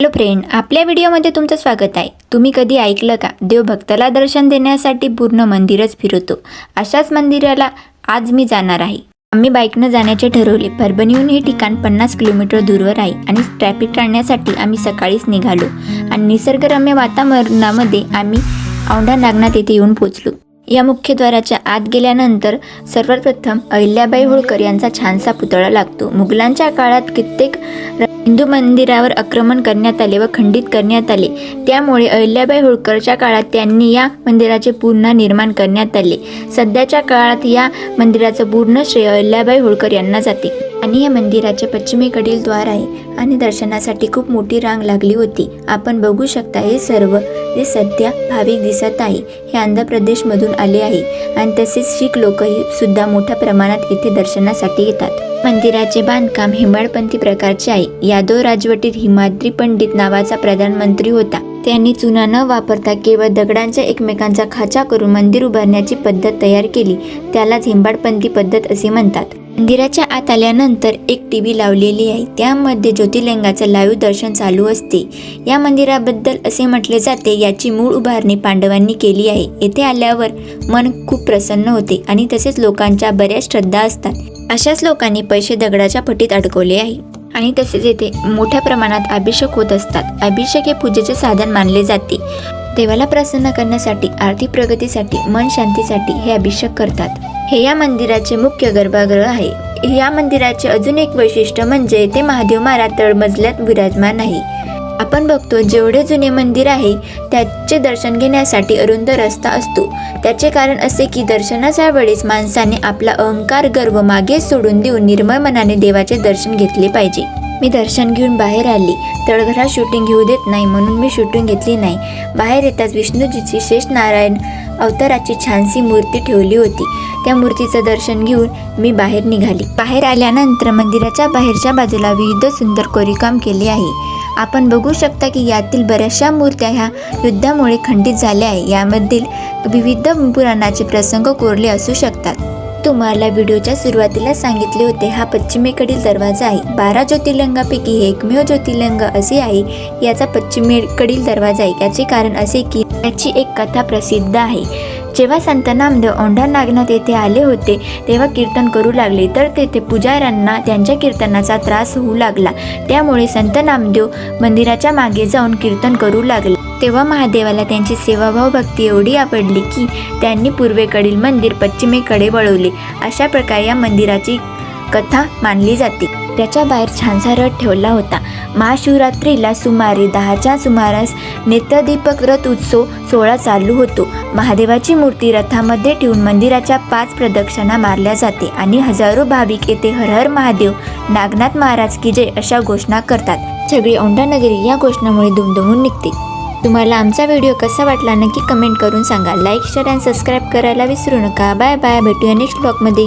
Hello friend आपल्या व्हिडिओमध्ये तुमचं स्वागत आहे. तुम्ही कधी ऐकलं का? देवभक्ताला दर्शन देण्यासाठी पूर्ण मंदिरच फिरवतो. अशाच मंदिराला आज मी जाणार आहे. आम्ही बाईकनं जाण्याचे ठरवले. परभणीहून हे ठिकाण पन्नास किलोमीटर दूरवर आहे आणि ट्रॅफिक टाळण्यासाठी आम्ही सकाळीच निघालो. आणि निसर्गरम्य वातावरणामध्ये आम्ही औंढा नागनाथ येथे येऊन पोचलो या मुख्यद्वाराच्या आत गेल्यानंतर सर्वप्रथम अहिल्याबाई होळकर यांचा छानसा पुतळा लागतो. मुघलांच्या काळात कित्येक हिंदू मंदिरावर आक्रमण करण्यात आले व खंडित करण्यात आले. त्यामुळे अहिल्याबाई होळकरच्या काळात त्यांनी या मंदिराचे पुन्हा निर्माण करण्यात आले. सध्याच्या काळात या मंदिराचं पूर्ण श्रेय अहिल्याबाई होळकर यांना जाते. आणि या मंदिराचे पश्चिमेकडील द्वार आहे आणि दर्शनासाठी खूप मोठी रांग लागली होती. आपण बघू शकता हे सर्व जे सध्या भाविक दिसत आहे हे आंध्र प्रदेशमधून आले आहे आणि तसेच शीख लोकही सुद्धा मोठ्या प्रमाणात येथे दर्शनासाठी येतात. मंदिराचे बांधकाम हिमाळपंथी प्रकारचे आहे. यादव राजवटीत हिमाद्री पंडित नावाचा प्रधानमंत्री होता. त्यांनी चुना न वापरता केवळ दगडांच्या एकमेकांचा खाचा करून मंदिर उभारण्याची पद्धत तयार केली. त्यालाच हिंबाडपंथी पद्धत असे म्हणतात. मंदिराच्या आत आल्यानंतर एक टी व्ही लावलेली आहे. त्यामध्ये ज्योतिर्लिंगाचं लाईव्ह दर्शन चालू असते. या मंदिराबद्दल असे म्हटले जाते याची मूळ उभारणी पांडवांनी केली आहे. येथे आल्यावर मन खूप प्रसन्न होते आणि तसेच लोकांच्या बऱ्याच श्रद्धा असतात. अशाच लोकांनी पैसे दगडाच्या पटीत अडकवले आहे. आणि तसेच येथे मोठ्या प्रमाणात अभिषेक होत असतात. अभिषेक हे पूजेचे साधन मानले जाते. देवाला प्रसन्न करण्यासाठी आर्थिक प्रगतीसाठी मन शांतीसाठी हे अभिषेक करतात. हे या मंदिराचे मुख्य गर्भागृह आहे. या मंदिराचे अजून एक वैशिष्ट्य म्हणजे ते महादेव महाराज तळमजल्यात विराजमान आहे आपण बघतो जेवढे जुने मंदिर आहे त्याचे दर्शन घेण्यासाठी अरुंद रस्ता असतो. त्याचे कारण असे की दर्शनाच्या वेळेस माणसाने आपला अहंकार गर्व मागे सोडून देऊन निर्मळ मनाने देवाचे दर्शन घेतले पाहिजे. मी दर्शन घेऊन बाहेर आली. तळघरात शूटिंग घेऊ देत नाही म्हणून मी शूटिंग घेतली नाही. बाहेर येताच विष्णूजीची शेष नारायण अवताराची छानशी मूर्ती ठेवली होती. त्या मूर्तीचं दर्शन घेऊन मी बाहेर निघाली. बाहेर आल्यानंतर मंदिराच्या बाहेरच्या बाजूला विविध सुंदर कोरीकाम केले आहे. आपण बघू शकता की यातील बऱ्याचशा मूर्त्या ह्या युद्धामुळे खंडित झाल्या आहे. यामधील विविध पुराणाचे प्रसंग कोरले असू शकतात. तुम्हाला व्हिडिओच्या सुरुवातीला सांगितले होते हा पश्चिमेकडील दरवाजा आहे. बारा ज्योतिर्लिंगापैकी हे एकमेव ज्योतिर्लिंग असे आहे याचा पश्चिमेकडील दरवाजा आहे. याचे कारण असे की याची एक कथा प्रसिद्ध आहे. जेव्हा संत नामदेव औंढा नागनाथ येथे आले होते तेव्हा कीर्तन करू लागले. तर तेथे पुजाऱ्यांना त्यांच्या कीर्तनाचा त्रास होऊ लागला. त्यामुळे संत नामदेव मंदिराच्या मागे जाऊन कीर्तन करू लागले. तेव्हा महादेवाला त्यांची सेवाभाव भक्ती एवढी आवडली की त्यांनी पूर्वेकडील मंदिर पश्चिमेकडे वळवले. अशा प्रकारे या मंदिराची कथा मानली जाते. त्याच्या बाहेर छानसा रथ ठेवला होता. महाशिवरात्रीला सुमारे दहाच्या सुमारास नेत्रदीपक रथ उत्सव सोहळा चालू होतो. महादेवाची मूर्ती रथामध्ये ठेवून मंदिराच्या पाच प्रदक्षिणा मारल्या जाते आणि हजारो भाविक येथे हर हर महादेव नागनाथ महाराज की जय अशा घोषणा करतात. सगळी औंढानगरी या घोषणामुळे दुमदुमून निघते. तुम्हाला आमचा व्हिडिओ कसा वाटला नक्की कमेंट करून सांगा. लाईक शेअर आणि सबस्क्राईब करायला विसरू नका. Bye bye. भेटूया नेक्स्ट ब्लॉगमध्ये